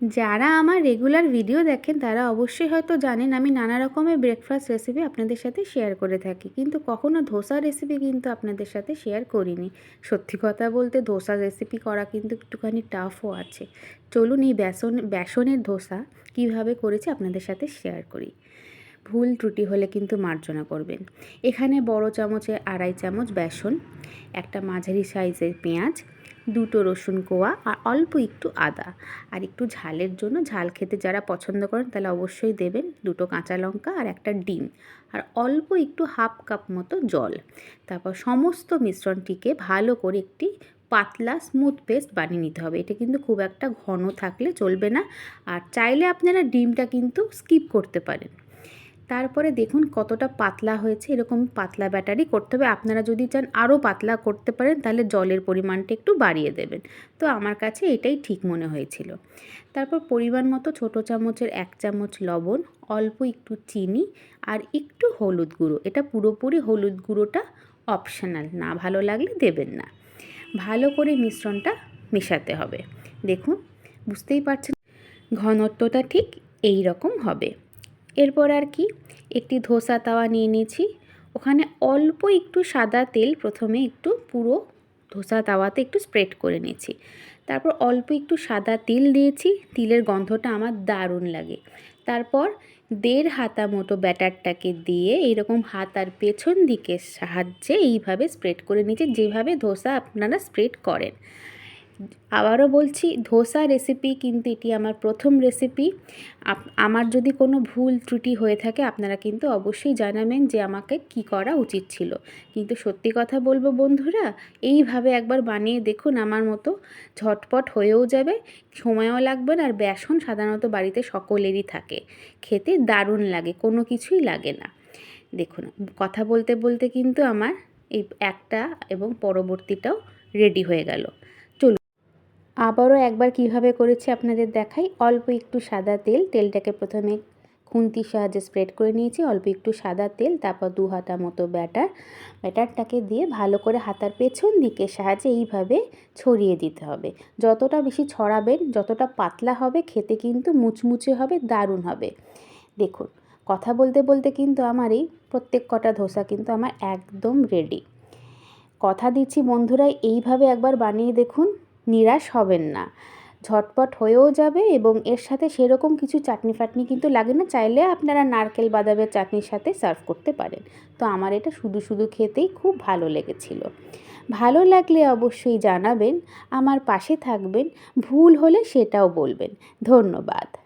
যারা আমার regular video দেখেন, তারা অবশ্যই হয়তো জানেন আমি নানা রকমের ব্রেকফাস্ট রেসিপি আপনাদের সাথে শেয়ার করে থাকি। কিন্তু কখনো ধোসা রেসিপি কিন্তু আপনাদের সাথে শেয়ার করিনি। সত্যি কথা বলতে ধোসা রেসিপি করা কিন্তু একটুখানি টাফও আছে। চলুন এই বেসন, বেসনের ধোসা কীভাবে করেছি আপনাদের সাথে শেয়ার করি। ভুল ত্রুটি হলে কিন্তু মার্জনা করবেন। এখানে বড় চামচে আড়াই চামচ বেসন, একটা মাঝারি সাইজের পেঁয়াজ, দুটো রসুন কোয়া আর অল্প একটু আদা। আর একটু ঝালের জন্য ঝাল খেতে যারা পছন্দ করেন তাহলে অবশ্যই দেবেন দুটো কাঁচা লঙ্কা আর একটা ডিম। আর অল্প একটু হাফ কাপ মতো জল। তারপর সমস্ত মিশ্রণটিকে ভালো করে একটি পাতলা স্মুথ পেস্ট বানিয়ে নিতে হবে। এটা কিন্তু খুব একটা ঘন থাকলে চলবে না। আর চাইলে আপনারা ডিমটা কিন্তু স্কিপ করতে পারেন। তারপরে দেখুন কতটা পাতলা হয়েছে, এরকম পাতলা ব্যাটারি করতে হবে। আপনারা যদি চান আরও পাতলা করতে পারেন, তাহলে জলের পরিমাণটা একটু বাড়িয়ে দেবেন। তো আমার কাছে এটাই ঠিক মনে হয়েছিল। তারপর পরিমাণ মতো ছোটো চামচের এক চামচ লবণ, অল্প একটু চিনি আর একটু হলুদ গুঁড়ো। এটা পুরোপুরি হলুদ গুঁড়োটা অপশনাল, না ভালো লাগলে দেবেন না। ভালো করে মিশ্রণটা মেশাতে হবে। দেখুন, বুঝতেই পারছেন? ঘনত্বটা ঠিক এই রকম হবে। এরপর আর কি? একটি ধোসা তাওয়া নিয়ে নিয়েছি। ওখানে অল্প একটু সাদা তেল প্রথমে একটু পুরো ধোসা তাওয়াতে একটু স্প্রেড করে নিয়েছি। তারপর অল্প একটু সাদা তিল দিয়েছি। তিলের গন্ধটা আমার দারুণ লাগে। তারপর দেড় হাতা মতো ব্যাটারটাকে দিয়ে এইরকম হাতার পেছন দিকের সাহায্যে এইভাবে স্প্রেড করে নিয়েছি। যেভাবে ধোসা আপনারা স্প্রেড করেন। আবারও বলছি, ধোসা রেসিপি কিন্তু এটি আমার প্রথম রেসিপি আমার যদি কোনো ভুল ত্রুটি হয়ে থাকে, আপনারা কিন্তু অবশ্যই জানাবেন যে আমাকে কি করা উচিত ছিল। কিন্তু সত্যি কথা বলব বন্ধুরা, এইভাবে একবার বানিয়ে দেখুন, আমার মতো ঝটপট হয়েও যাবে, সময়ও লাগবে না, আর বেসন সাধারণত বাড়িতে সকলেরই থাকে। খেতে দারুণ লাগে, কোনো কিছুই লাগে না। দেখুন, কথা বলতে বলতে কিন্তু আমার এই একটা এবং পরবর্তীটাও রেডি হয়ে গেল। আবারও একবার কীভাবে করেছি আপনাদের দেখাই। অল্প একটু সাদা তেল, তেলটাকে প্রথমে খুন্তির সাহায্যে স্প্রেড করে নিয়েছি। অল্প একটু সাদা তেল, তারপর দু হাতা মতো ব্যাটার। ব্যাটারটাকে দিয়ে ভালো করে হাতার পেছন দিকে সাহায্যে এইভাবে ছড়িয়ে দিতে হবে। যতটা বেশি ছড়াবেন, যতটা পাতলা হবে, খেতে কিন্তু মুচমুচে হবে, দারুণ হবে। দেখুন, কথা বলতে বলতে কিন্তু আমার এই প্রত্যেক কটা ধোসা কিন্তু আমার একদম রেডি কথা দিচ্ছি বন্ধুরা, এইভাবে একবার বানিয়ে দেখুন। নিরাশ হবেন না। ঝটপট হয়েও যাবে এবং এর সাথে সেরকম কিছু চাটনি ফাটনি কিন্তু লাগে না, চাইলে আপনারা নারকেল বাদামের চাটনির সাথে সার্ভ করতে পারেন। তো আমার এটা শুধু শুধু খেতেই খুব ভালো লেগেছিল। ভালো লাগলে অবশ্যই জানাবেন, আমার পাশে থাকবেন, ভুল হলে সেটাও বলবেন। ধন্যবাদ।